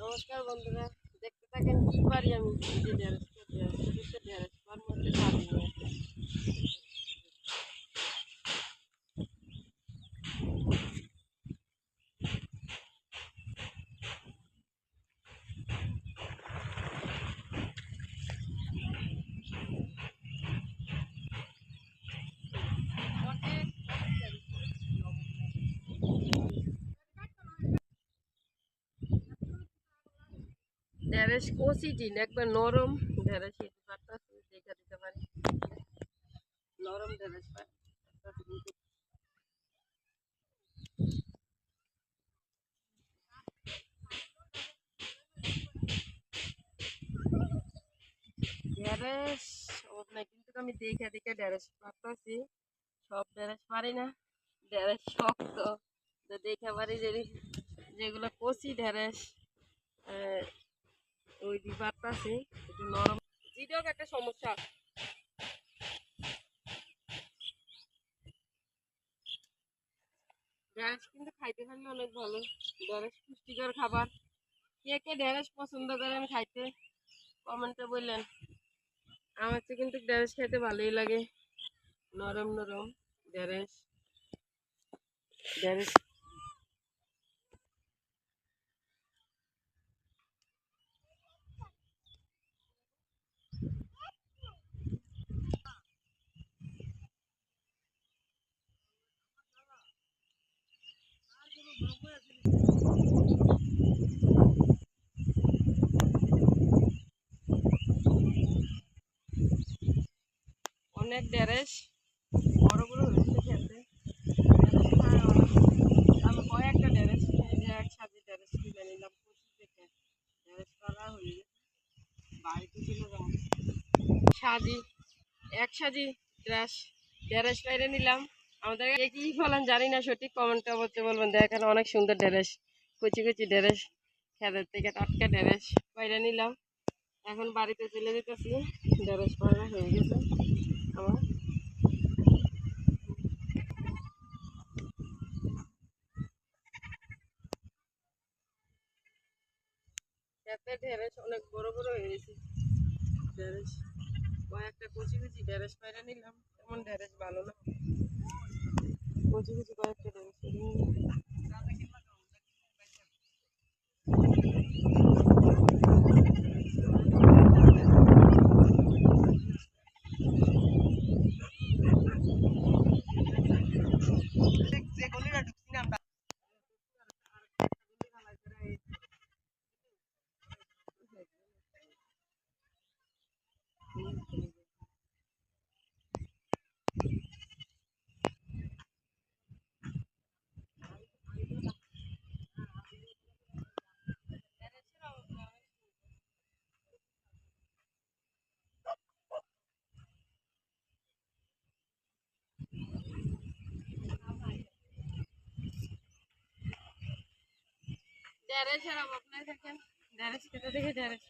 নমস্কার বন্ধুরা দেখতে থাকেন কি পারি আমি এই যে গ্যারেজ হোটেল গ্যারেজ পার মধ্যে পারি না। ঢেঁড়স কষি দিন একবার নরম ঢেঁড়স খেতে পারতাম দেখে দিতে পারি। নরম ঢেঁড়স আমি দেখে দেখে ঢেঁড়স পারতাছি। সব ঢেঁড়স পারি না। ঢেঁড়স শক্ত। তো দেখে পারি যে, যেগুলো কষি ঢেঁড়স ওই ডিবারটা আছে, একটু নরম। জিডক একটা সমস্যা। ঢেঁড়স কিন্তু খাইতে পারলে অনেক ভালো। ঢেঁড়স পুষ্টিকর খাবার। কে কে ঢেঁড়স পছন্দ করে আমি খাইতে, কমেন্টে বললেন। আমার তো কিন্তু ঢেঁড়স খেতে ভালোই লাগে। নরম নরম ঢেঁড়স ঢেঁড়স অনেক ঢেঁড়স বড় বড় হয়েছে খেতে। আমি কয়েকটা এই যে একসাথে ঢেঁড়স কিনে নিলাম কচি থেকে। ঢেঁড়স করা হয়ে বাড়িতে ছিল সাজি, এক সাজি ঢেঁড়স বাইরে নিলাম। আমাদের কি ফলন জানি না, সঠিক কমেন্টে অবশ্যই বলবেন। দেখেন অনেক সুন্দর ঢেঁড়স, কুচি কুচি ঢেঁড়স খেতের থেকে টাটকা ঢেঁড়স বাইরে নিলাম। এখন বাড়িতে চলে যেতেছি ঢেঁড়স পাড়া হয়ে গেছে আমার। খেতে ঢেঁড়স অনেক বড় বড় হয়ে গেছে। ঢেঁড়স, কয়েকটা কচি কুচি ঢেঁড়স পাইরা নিলাম। এমন ঢেঁড়স ভালো না। কচি কুচি কয়েকটা ঢেঁড়স পাইরা নিলাম।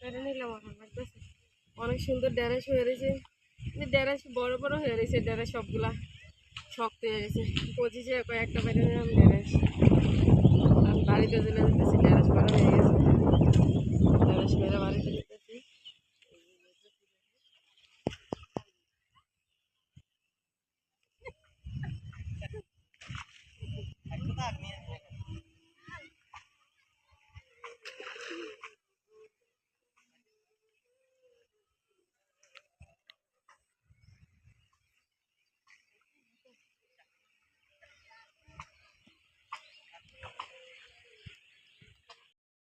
পেরে নিলাম অনেক সুন্দর ড্যারেস হয়ে রয়েছে। ড্যারেস বড় বড় হয়ে রয়েছে ড্যারেস সবগুলা। শক্ত হয়ে গেছে। পঁচিশে কয়েকটা পেরে নিলাম ড্যারেস বাড়িতে ঢেঁড়স পাড়া হয়ে গেছে।